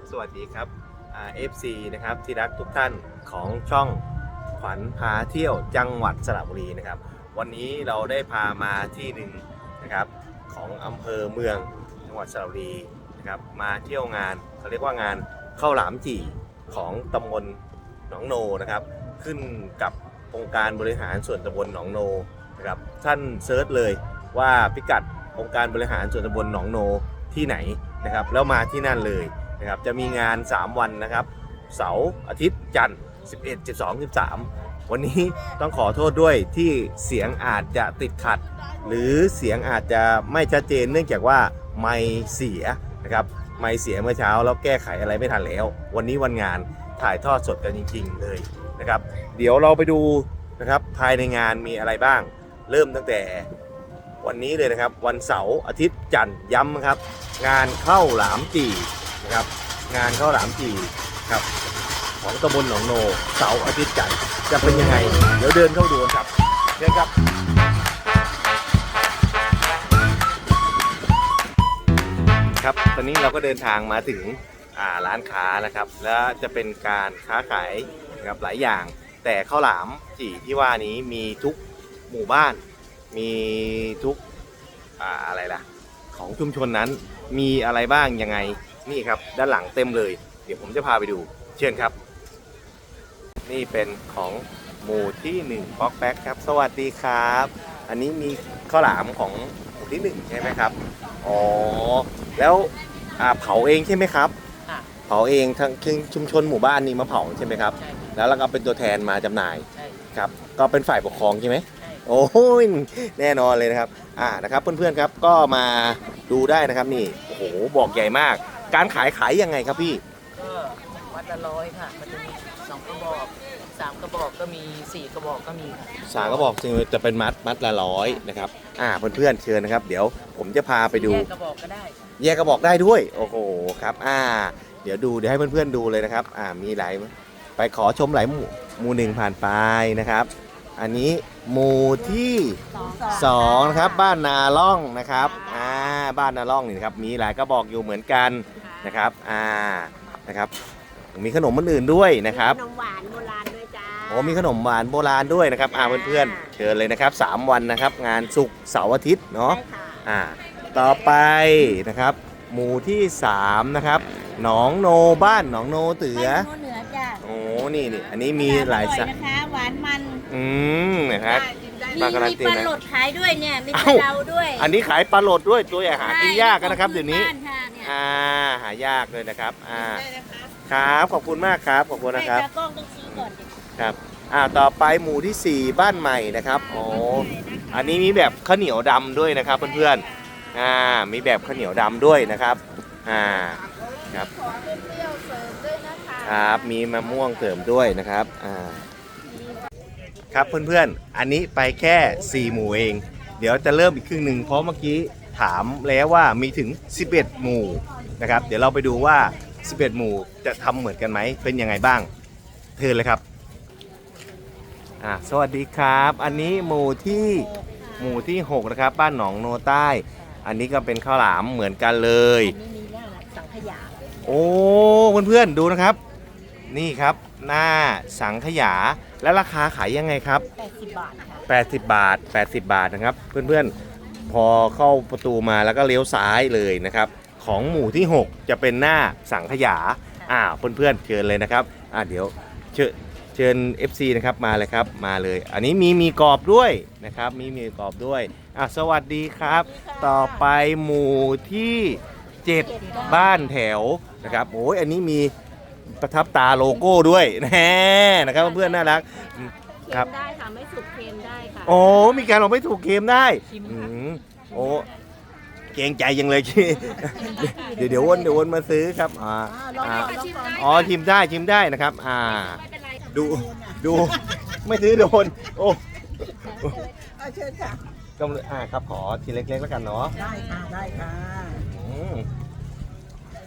ับสวัสดีครับเอฟซีนะครับที่รักทุกท่านของช่องขวัญพาเที่ยวจังหวัดสระบุรีนะครับ วันนี้เราได้พามาที่หนึ่งนะครับของอำเภอเมืองจังหวัดสระบุรีนะครับมาเที่ยวงานเขาเรียกว่างานข้าวหลามจี่ของตำบลหนองโนนะครับ ขึ้นกับองค์การบริหารส่วนตำบลหนองโนนะครับท่านเซิร์ชเลยว่าพิกัดองค์การบริหารส่วนตำบลหนองโนที่ไหนนะครับแล้วมาที่นั่นเลย นะครับจะมีงาน 3 วันนะครับ เสาร์อาทิตย์จันทร์ 11 12 13 วันนี้ต้องขอโทษด้วยที่เสียงอาจจะติดขัด หรือเสียงอาจจะไม่ชัดเจนเนื่องจากว่าไม่เสียนะครับไม่เสียเมื่อเช้าแล้วแก้ไขอะไรไม่ทันแล้ว วันนี้วันงานถ่ายทอดสดกันจริง ๆ เลยนะครับ เดี๋ยวเราไปดูนะครับภายในงานมีอะไรบ้าง เริ่มตั้งแต่วันนี้เลยนะครับ วันเสาร์อาทิตย์จันทร์ย้ำครับ งานเข้าหลามจี นะครับ งานข้าวหลามจีครับ ของตำบลหนองโนเสาร์อาทิตย์จันทร์จะเป็นยังไง เดี๋ยวเดินเข้าดูครับเชิญครับครับ ตอนนี้เราก็เดินทางมาถึงร้านค้านะครับ แล้วจะเป็นการค้าขายนะครับหลายอย่าง แต่ข้าวหลามจี่ที่ว่านี้มีทุกหมู่บ้าน มีทุกออะไรล่ะ ของชุมชนนั้นมีอะไรบ้างยังไง นี่ครับ ด้านหลังเต็มเลย เดี๋ยวผมจะพาไปดู เชิญครับ นี่เป็นของหมู่ที่หนึ่งป๊อกแป๊กครับ สวัสดีครับ อันนี้มีข้าวหลามของหมู่ที่หนึ่งใช่ไหมครับ อ๋อ แล้วอ่าเผาเองใช่ไหมครับ ค่ะ เผาเองทั้งชุมชนหมู่บ้านนี้มาเผาใช่ไหมครับ ใช่แล้วเราก็เป็นตัวแทนมาจำหน่ายใช่ครับ ก็เป็นฝ่ายปกครองใช่ไหม ใช่ โอ้ยแน่นอนเลยนะครับ อ่านะครับเพื่อนๆครับก็มาดูได้นะครับนี่โอ้โหบอกใหญ่มาก การขายขายยังไงครับพี่ ก็วัดละร้อยค่ะ มันจะมีสองกระบอกสามกระบอกก็มีสี่กระบอกก็มีค่ะ สาก็บอกจะเป็นมัดมัดละร้อยนะครับอ่าเพื่อนๆเชิญนะครับ เดี๋ยวผมจะพาไปดู แยกกระบอกก็ได้ค่ะแยกกระบอกได้ด้วย โอ้โหครับ อ่า เดี๋ยวดูเดี๋ยวให้เพื่อนๆดูเลยนะครับ อ่ามีหลายไปขอชมหลายหมู่หมู่หนึ่งผ่านไปนะครับ อันนี้หมู่ที่สองนะครับบ้านนาล่องนะครับอ่าบ้านนาล่องนี่นะครับมีหลายกระบอกอยู่เหมือนกัน นะครับอ่านะครับมีขนมอื่นๆด้วยนะครับขนมหวานโบราณด้วยจ้าโอ้มีขนมหวานโบราณด้วยนะครับอ่าเพื่อนๆเชิญเลยนะครับ 3 วันนะครับ งานศุกร์เสาร์อาทิตย์เนาะใช่ค่ะอ่าต่อไปนะครับ หมู่ที่3นะครับหนองโนบ้านหนองโนเตือไปโน่นเหนือจ้าโอ้นี่นี่อันนี้มีหลายอสาร่อยนะคะหวานมันอืมนะครับมีมาการันมีตีปลานะหลดขายด้วยเนี่ยมีเอ้าปลาเราด้วย อันนี้ขายปลาโหลดด้วยตัวใหญ่หากินยากกันนะครับเดี๋ยวนี้บ้าค่ะเนี่ย อ่าหายากเลยนะครับอ่าได้นะคะครับขอบคุณมากครับขอบคุณนะครับให้ตากล้องต้องชี้ก่อนดิครับอ่าต่อไปหมู่ที่ 4 บ้านใหม่นะครับโอ้อันนี้มีแบบข้าวเหนียวดำด้วยนะครับเพื่อนๆอ่ามีแบบข้าวเหนียวดำด้วยนะครับอ่า ครับ ขอเป็นเปรี้ยวเสริมด้วยนะคะครับมีมะม่วงเสริมด้วยนะครับอ่าครับเพื่อนๆ อันนี้ไปแค่ 4 หมู่เอง เดี๋ยวจะเริ่มอีกครึ่งหนึ่งเพราะเมื่อกี้ ถามแล้วว่ามีถึง 11 หมู่นะครับ เดี๋ยวเราไปดูว่า 11 หมู่จะทำเหมือนกันไหม เป็นยังไงบ้างเทิญเลยครับอ่าสวัสดีครับ อันนี้หมู่ที่หมู่ที่ 6 นะครับ บ้านหนองโนใต้ อันนี้ก็เป็นข้าวหลามเหมือนกันเลย อันนี้มีหน้าสังขยาโอ้เพื่อนๆดูนะครับ นี่ครับหน้าสังขยาและราคาขายยังไงครับ 80 บาทค่ะ 80 บาท 80 บาทนะครับ เพื่อนๆ พอเข้าประตูมาแล้วก็เลี้ยวซ้ายเลยนะครับ ของหมู่ที่ 6 จะเป็นหน้าสังขยาอ่าเพื่อนๆเชิญเลยนะครับอ่าเดี๋ยวเชิญเชิญ FC นะครับมาเลยครับมาเลย อันนี้มีมีกรอบด้วยนะครับ มีมีกรอบด้วยอ่าสวัสดีครับ ต่อไปหมู่ที่ 7 บ้านแถวนะครับโอ้ยอันนี้มีประทับตาโลโก้ด้วยแน่นะครับเพื่อนๆน่ารัก เค็ครับมได้ค่ะไม่สุกเค็มได้ ค่ะโอ้มีการออกไม่ถูกเกมได้ชิมอืค่ะมโอ้เกรงใจยังเลยเดี๋ยวเดี๋ยววนเดี๋ยววนมาซื้อครับอ่าลองอ่าก่อนลองก่อนอ๋อชิมได้ชิมได้นะครับ อ่า ไม่เป็นไรค่ะดู ดู ไม่ซื้อโดนโอ้เอาเชิญค่ะ กำลังอ่าครับขอทีเล็กๆแล้วกันเนาะได้ค่ะ ได้ค่ะอืม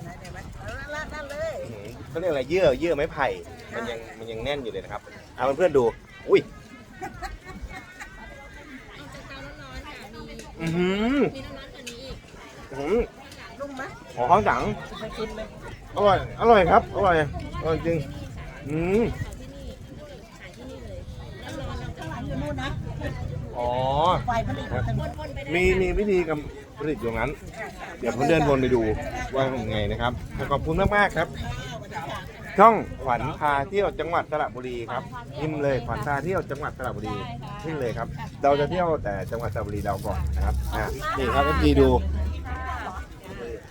ไหนเดี๋ยวไหมเอาละนั่นเลยอืมเขาเรียกอะไรเยื่อเยื่อไม้ไผ่ มันยังมันยังแน่นอยู่เลยนะครับเอาเพื่อนๆดู อุ้ย อือหือมีน้ำร้อนกว่านี้อีกอื้อหือนุ่มไหมขอข้างจังไปกินเลยอร่อย อร่อยครับ อร่อย อร่อยจริง อืมข้างหลังอยู่นู่นนะอ๋อไฟผลิตอยู่ตรงนู้นมีมีวิธีการผลิตอยู่งั้น เดี๋ยวผมเดินวนไปดูว่าเป็นไงนะครับ ขอบคุณมากมากๆครับ ช่องขวัญพาเที่ยวจังหวัดสระบุรีครับพิมพ์เลยขวัญพาเที่ยวจังหวัดสระบุรีพิมพ์เลยครับ เราจะเที่ยวแต่จังหวัดสระบุรีเราก่อนนะครับอะนี่ครับพี่ดู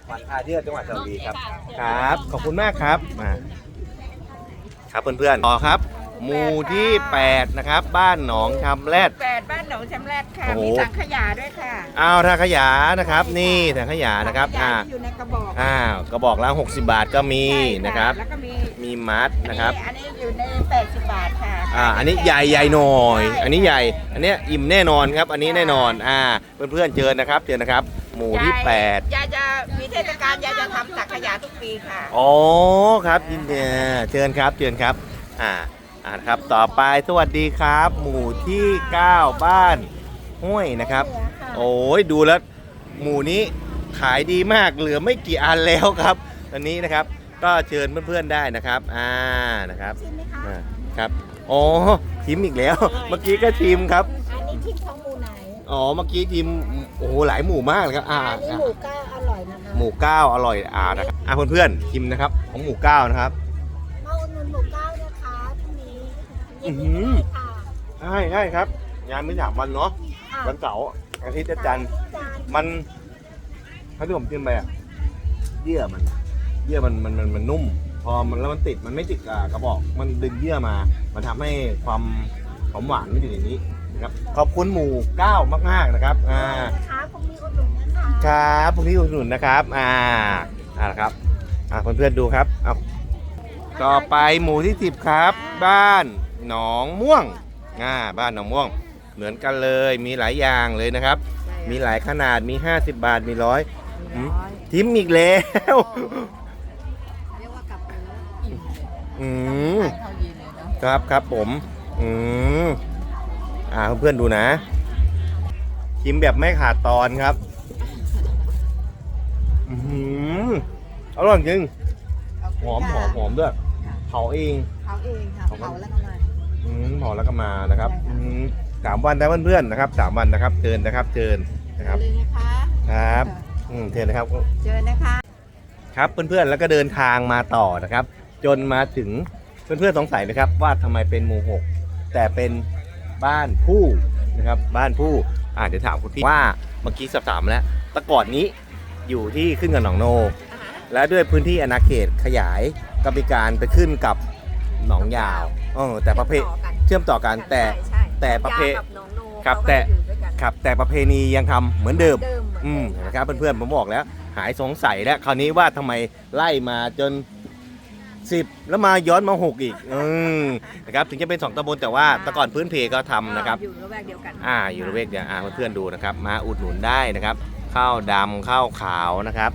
ขวัญพาเที่ยวจังหวัดสระบุรีครับ ครับ ขอบคุณมากครับมาครับเพื่อนๆต่อครับ หมู่ที่ 8 นะครับ บ้านหนองชำแรด แปดบ้านหนองชำแรดค่ะ โอ้โห มีสังขยาด้วยค่ะอ้าวทางขยานะครับ นี่ทางขยานะครับสังขอ่ายาที่อยู่ในกระบอกอ้าวกระบอกละ60 บาทก็มีใช่นะครับ แล้วก็มีมีมัดนะครับ อันนี้อยู่ใน 80 บาทค่ะอ่า อันนี้ใหญ่ใหญ่หน่อย อันนี้ใหญ่ อันเนี้ยอิ่มแน่นอนครับ อันนี้แน่นอน อ่า เพื่อนๆเชิญนะครับเชิญนะครับ หมู่ที่ยาย8ยายจะมีเทศกาลยายจะทำสังขยาทุกปีค่ะ อ๋อครับยินดีเชิญครับเชิญครับ อ่า อ่าครับต่อไปสวัสดีครับ หมู่ที่ 9 บ้านห้วยนะครับ โอ้ยดูแล้ว หมู่นี้ขายดีมากเหลือไม่กี่อันแล้วครับตอนนี้นะครับก็เชิญเพื่อนๆได้นะครับอ่านะครับอ่าครับอ๋อชิมอีกแล้ว เมื่อกี้ก็ชิมครับอันนี้ทิมของหมูไหนอ๋อเมื่อกี้ชิมโอ้โหหลายหมู่มากเลยครับอ่าอันนี้อ่า หมูก้าอร่อยนะคะหมู่เก้าอร่อยอ่านะครับอ่าเพื่อนๆชิมนะครับของหมู่เก้านะครับ มาอุดหนุนหมูก้านะคะพรุ่งนี้ อื้ยิอนหืดีอด้วยค่ะใช่ใช่ครับ งานไม่สามวันเนาะค่ะวันเสาร์อาทิตย์จันทร์จานมันถ้าที่ผมชิมไปอะเยื่อมัน เยื่อมันมันมันมันนุ่ม พอมันแล้วมันติดมันไม่ติดกับกระบอกมันดึงเยื่อมา มันทำให้ความหอมหวานมันอยู่ในนี้นะครับขอบคุณหมู่เก้ามากๆนะครับอ่า นะคะพรุ่งนี้อุดหนุนนะคะครับพวกนี้อุดหนุนนะครับ อ่าอ่าละครับ อ่าเพื่อนๆดูครับเอาต่อไปหมู่ที่สิบครับ บ้าน หนองม่วงอ่าบ้านหนองม่วง เหมือนกันเลยมีหลายอย่างเลยนะครับ มีหลายขนาดมี 50 บาทมีร้อยอืมทิมอีกแล้ว เรียกว่ากลับไปแล้วอิ่มเลยอืมทานข้าวเย็นเลยเนาะครับครับผม อืมอ่าเพื่อนๆดูนะชิมแบบไม่ขาดตอนครับ อืมอร่อยจริงหอมหอมหอมด้วยเผาเองเผาเองค่ะเผาเผาแล้วก็มา อืมเผาแล้วก็มานะครับอืมสามวันนะเพื่อนๆนะครับสามวันนะครับเชิญนะครับเชิญนะครับเลยนะคะครับอืมเชิญนะครับ เจอนะคะครับเพื่อนๆแล้วก็เดินทางมาต่อนะครับ จนมาถึงเพื่อนๆสงสัยนะครับ ว่าทำไมเป็นหมู่หกแต่เป็นบ้านผู้นะครับ บ้านผู้อ่าเดี๋ยวถามคุณพี่ว่าเมื่อกี้สอบถามแล้วแตะก่อนนี้อยู่ที่ขึ้นกับหนองโน และด้วยพื้นที่อาณาเขตขยายก็มีการไปขึ้นกับ หนองยาวเออแต่ประเพเชื่อมต่อกันแต่ใช่แต่ประเพยากับน้องโนครับเขาก็แต่อยู่ด้วยกันครับแต่ประเพณียังทำเหมือนเดิม เดิมเหมือนอืมเดิมนะครับเพื่อนๆผมบอกแล้ว หายสงสัยแล้ว คราวนี้ว่าทำไมไล่มาจนสิบแล้วมาย้อนมาหกอีกอืมนะครับถึงจะเป็นสองตำบลแต่ว่าแต่ก่อนพื้นเพก็ทำนะครับ อยู่ระแวกเดียวกันอ่าอยู่ระเวกเดียวอ่าเพื่อนๆดูนะครับ มาอุดหนุนได้นะครับข้าวดำข้าวขาวนะครับ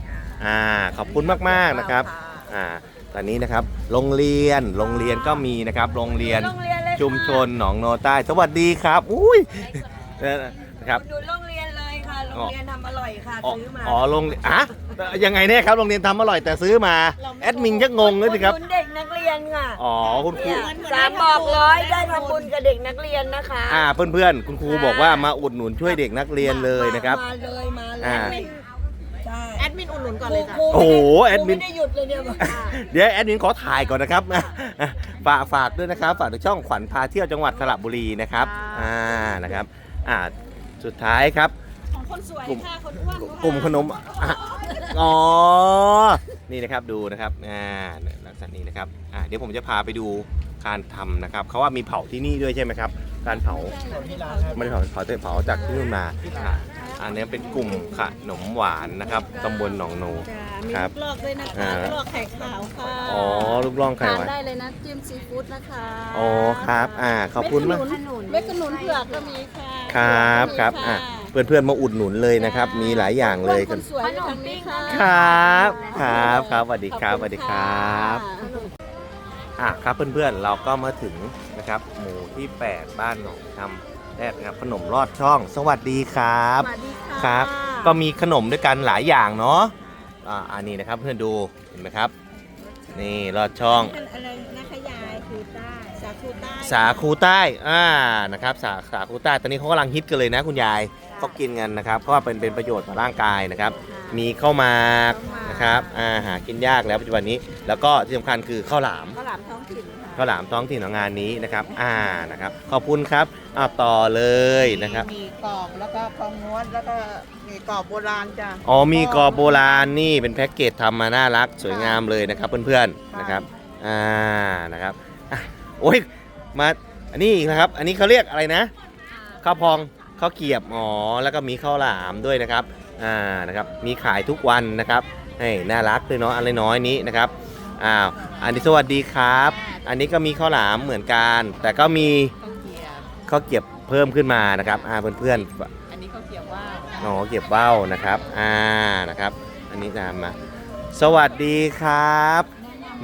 อ่าขอบคุณมากๆนะครับ อ่าต อนนี้นะครับ โรงเรียน โรงเรียนก็มีนะครับ โรงเรียนโรงเรียนเลยชุมชนหนองโนใต้ สวัสดีครับ อุ้ยนะครับ ดูโรงเรียนเลยค่ะ โรงเรียนทำอร่อยค่ะอ๋อซื้อมาอ๋อโรงอะยังไงเนี่ยครับ โรงเรียนทำอร่อยแต่ซื้อมา แอดมินจะงงเลยสิครับอุดหนุนเด็กนักเรียนค่ะอ๋อคุณครู เนี่ยสามบอกร้อยได้ทำบุญกับเด็กนักเรียนนะคะอ่าเพื่อนๆ คุณครูบอกว่ามาอุดหนุนช่วยเด็กนักเรียนเลยนะครับ มาเลยมาเลยอ่าใช่แอ ดมินอุดหนุนก่อนเลยค่ะครูโอ้โหครูแอดมิน ไม่ได้หยุดเลยเนี่ยเดี๋ยวแอดมินขอถ่ายก่อนนะครับฝากฝากด้วยนะครับ ฝากในช่องขวัญพาเที่ยวจังหวัดสระบุรีนะครับอ่านะครับอ่าสุดท้ายครับ ของคนสวยกลุ่มค่ะคนอ้วนกลุ่มขนมอะอ๋อ นี่นะครับดูนะครับอ่าลักษณะนี้นะครับอ่าเดี๋ยวผมจะพาไปดูการทำนะครับเขาว่ามีเผาที่นี่ด้วยใช่ไหมครับ การเผาไม่ได้เผาเผาแต่เผาจากที่นู่นมา อะอันนี้เป็นกลุ่มขนมหวานนะครับตำบลหนองโนมีครับลูกลอกด้วยนะอ่าคะลูกลอกไข่ขาวค่ะอ๋อลูกล่องไข่ทานหวานได้เลยนะจิ้มซีฟู้ดนะคะอ๋อครับ อ่าขอบคุณมาก ขนุนเม็ดขนุนเผือกก็มีค่ะครับครับอะเพื่อนๆมาอุดหนุนเลยนะครับ มีหลายอย่างเลยคกันนสวยอยู่ทางนี้ค่ะครับครับครับสวัสดีครับสวัสดีครับอะครับเพื่อนๆเราก็มาถึงนะครับ หมู่ที่ 8 บ้านหนองคำ แรกนะครับขนมลอดช่อง สวัสดีครับ สวัสดีค่ะครับ ก็มีขนมด้วยกันหลายอย่างเนาะอ่าอันนี้นะครับเพื่อนดูเห็นไหมครับ นี่ลอดช่องอะไรนะคะยายคูใต้สาคูใต้สาคูใต้อ่านะครับสาสาคูใต้ตอนนี้เขากำลังฮิตกันเลยนะคุณยายเขากินกันนะครับเพราะว่าเป็นเป็นประโยชน์ต่อร่างกายนะครับ มีข้าวหมากนะครับอ่าหากินยากแล้วปัจจุบันนี้ แล้วก็ที่สำคัญคือข้าวหลาม ข้าวหลามท้องถิ่นค่ะ ข้าวหลามท้องถิ่นของงานนี้นะครับ อ่า นะครับ ขอบคุณครับ อ้าวต่อเลยนะครับ มีกรอบแล้วก็กองม้วนแล้วก็มีกรอบโบราณจ้ะอ๋อมีกรอบโบราณนี่เป็นแพ็กเกจทำมาน่ารักสวยงามเลยนะครับเพื่อนๆนะครับอ่านะครับอะโอ้ยมาอันนี้อีกนะครับ อันนี้เขาเรียกอะไรนะข้าวพองข้าวเกรียบอ๋อแล้วก็มีข้าวหลามด้วยนะครับอ่านะครับมีขายทุกวันนะครับให้น่ารักด้วยเนาะอันน้อยๆนี้นะครับอ้าวอันนี้สวัสดีครับ อันนี้ก็มีข้าวหลามเหมือนกัน แต่ก็มี ข้าวเกรียบข้าวเกรียบเพิ่มขึ้นมานะครับอ่าเพื่อนอันนี้ข้าวเกรียบว่าวๆอ๋อเกรียบเบ้านะครับอ่านะครับ อันนี้ตามมา สวัสดีครับ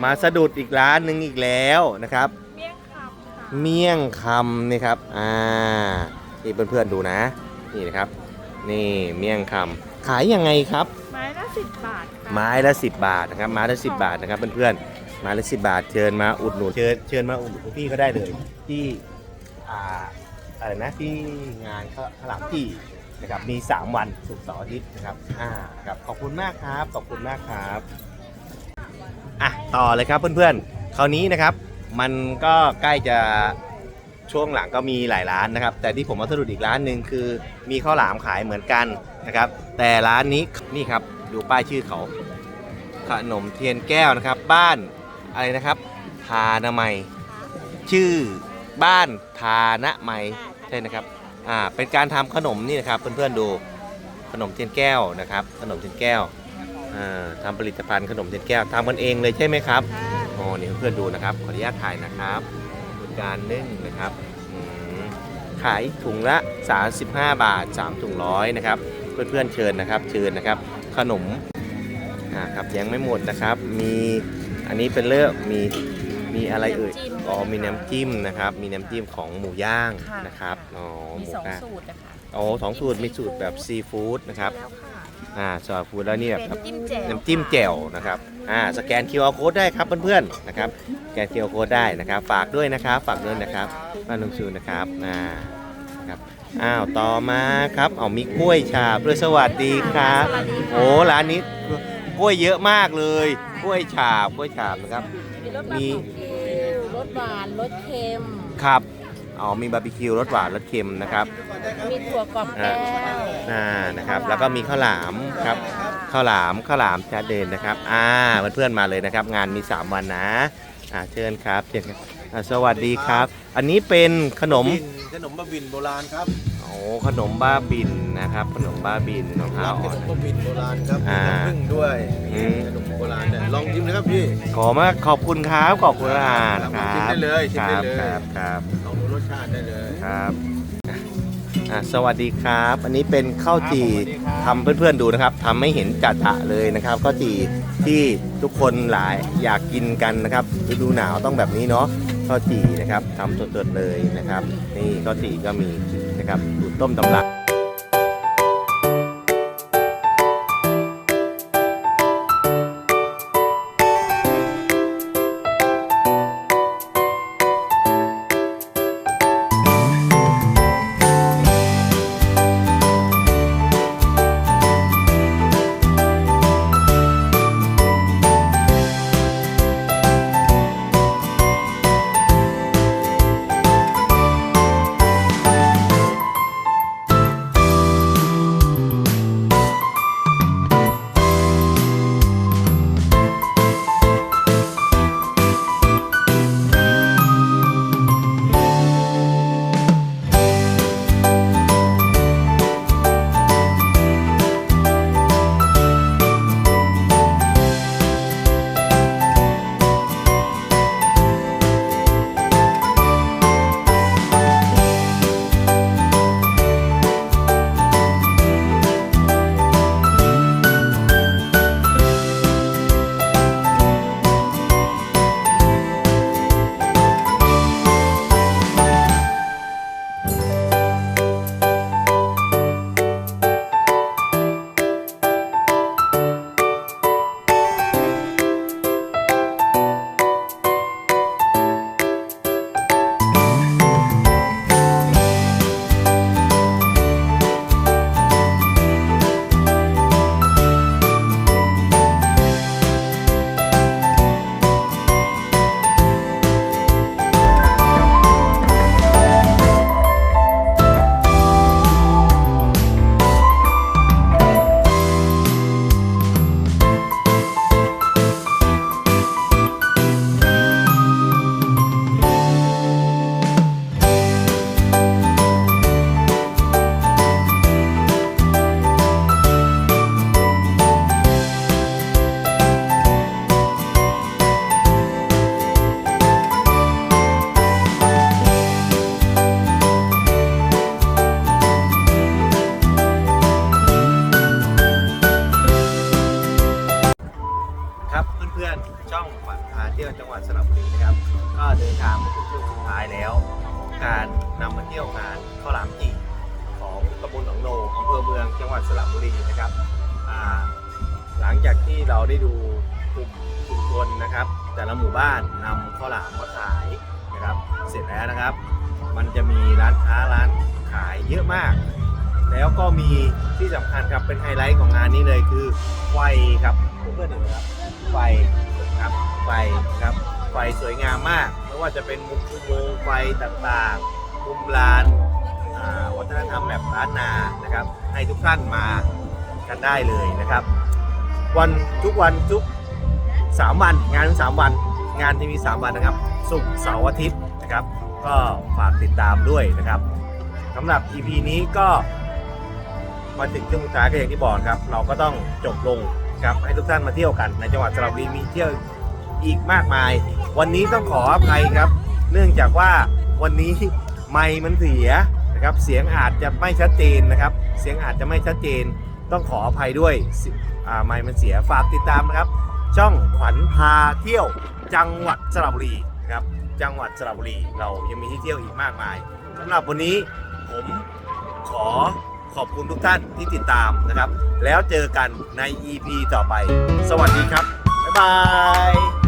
มาสะดุดอีกร้านหนึ่งอีกแล้วนะครับ เมี่ยงคำค่ะเมี่ยงคำนี่ครับอ่านี่เพื่อนๆดูนะนี่นะครับ นี่เมี่ยงคำขายยังไงครับ ไม้ละสิบบาทค่ะไม้ละ 10 บาทนะครับไม้ละ10 บาทนะครับเพื่อนๆไม้ละ10 บาทเชิญมาอุดหนุนเชิญเชิญมาอุดหนุนพี่ก็ได้เลยที่ อ่าอะไรนะที่งานข้าวข้าวหลามที่นะครับมี 3 วันศุกร์เสาร์อาทิตย์นะครับอ่าครับขอบคุณมากครับขอบคุณมากครับอะต่อเลยครับเพื่อนๆคราวนี้นะครับ มันก็ใกล้จะช่วงหลังก็มีหลายร้านนะครับ แต่ที่ผมมาสะดุดอีกร้านหนึ่งคือมีข้าวหลามขายเหมือนกันนะครับ แต่ร้านนี้นี่ครับดูป้ายชื่อเขาขนมเทียนแก้วนะครับ บ้านอะไรนะครับทานามัยชื่อ บ้านทานะไมยใช่นะครับอ่าเป็นการทำขนมนี่นะครับเพื่อนๆดูขนมเทียนแก้วนะครับ ขนมเทียนแก้วอ่าทำผลิตภัณฑ์ขนมเทียนแก้วทำกันเองเลยใช่ไหมครับอ๋อนี่เพื่อนๆดูนะครับขออนุญาตถ่ายนะครับเป็นการนึ่งนะครับอืมขายถุงละ 35 บาท 3 ถุงร้อยนะครับ เพื่อนๆเชิญนะครับ เชิญนะครับ ขนมอ่าครับยังไม่หมดนะครับ มีอันนี้เป็นเลือกมี มีอะไรเอ่ยอ๋อมีน้ำจิ้มนะครับ มีน้ำจิ้มของหมูย่างนะครับอ๋อมีหมูสองย่างสูตรนะคะอ๋อสองสูตรมีสูตรแบบซีฟู้ดนะครับแล้วค่ะอ่าซอสฟู้ดแล้วนี่แบบ เป็นจิ้มแจ่วน้ำจิ้มแจ่วนะครับ อ่า สแกน QR code ได้ครับเพื่อนๆ นะครับ สแกน QR code ได้นะครับ ฝากด้วยนะครับ ฝากด้วยนะครับบ้านลุงชูนะครับ อ่าครับ อ้าว ต่อมาครับ เอามีกล้วยฉาบด้วยสวัสดีครับ โอ้ร้านนี้กล้วยเยอะมากเลย กล้วยฉาบ กล้วยฉาบนะครับ มีร สมีรสหวานรสเค็ม ครับอ๋อมีบาร์บีคิวรสหวานรสเค็มนะครับมีถั่วกรอบแก้วอ่านะครับ แล้วก็มีข้าวหลามครับข้าวหลามข้าวหลามชาเดนนะครับอ่าเพื่อนๆมาเลยนะครับ งานมี 3 วันนะอ่าเชิญครับเชิญครับอ่าสวัสดีครับ อันนี้เป็นขนมขนมบะบินโบราณครับโอ้ขนมบ้าบินนะครับ ขนมบ้าบินมะพร้ารัวบขอ่อนนมบะบินโบราณครับอ่ามีน้ำผึ้งด้วยอืม ขนมโบ มนะครับพี่ขอมาขอบคุณครับขอบคุณอ่านคครัรับบชิมได้เลยชิคมรับได้เลยครับครับลองดูรสชาติได้เลย ครับอะสวัสดีครับ อันนี้เป็นข้าวจี่ครับทำเพื่อนๆดูนะครับทำให้เห็นจัดจะเลยนะครับข้าวจี่ที่ทุกคนหลายอยากกินกันนะครับฤดูหนาวต้องแบบนี้เนาะข้าวจี่นะครับทำสดๆเลยนะครับ นี่ข้าวจี่ก็มีนะครับสูตรต้มตำรับ เพื่องขวัญพาเที่ยวจังหวัดสระบุรีนะครับ ก็เดินทางมาถึงช่วงสุดท้ายแล้ว การนำมาเที่ยวงานข้าวหลามจีของตำบลหนองโนอำเภอเมืองจังหวัดสระบุรีนะครับ หลังจากที่เราได้ดูกลุ่มชุมชนนะครับ แต่ละหมู่บ้านนำข้าวหลามมาขายนะครับ เสร็จแล้วนะครับ มันจะมีร้านค้าร้านขายเยอะมาก แล้วก็มีที่สำคัญครับเป็นไฮไลท์ของงานนี้เลยคือไฟครับเพื่อนๆเห็นไหมครับ ไฟครับไฟครับไฟสวยงามมากไม่ว่าจะเป็นมุมอุโมงค์ไฟต่างๆมุมลานวัฒนธรรมแบบล้านนานะครับ ให้ทุกท่านมากันได้เลยนะครับ วันทุกวันทุก3วันงานทั้ง3วัน งานที่มี3วันนะครับศุกร์เสาร์อาทิตย์นะครับ ก็ฝากติดตามด้วยนะครับสำหรับ EP นี้ก็มาถึงช่วงสุดท้ายก็อย่างที่บอกครับ เราก็ต้องจบลง ครับให้ทุกท่านมาเที่ยวกันในจังหวัดสระบุรีมีเที่ยวอีกมากมาย วันนี้ต้องขออภัยครับ เนื่องจากว่าวันนี้ไมค์มันเสียนะครับเสียงอาจจะไม่ชัดเจนนะครับ เสียงอาจจะไม่ชัดเจน ต้องขออภัยด้วยไมค์มันเสียฝากติดตามนะครับ ช่องขวัญพาเที่ยวจังหวัดสระบุรีนะครับจังหวัดสระบุรีเรายังมีที่เที่ยวอีกมากมายสำหรับวันนี้ผมขอ ขอบคุณทุกท่านที่ติดตามนะครับ แล้วเจอกันใน EP ต่อไป สวัสดีครับ บ๊ายบาย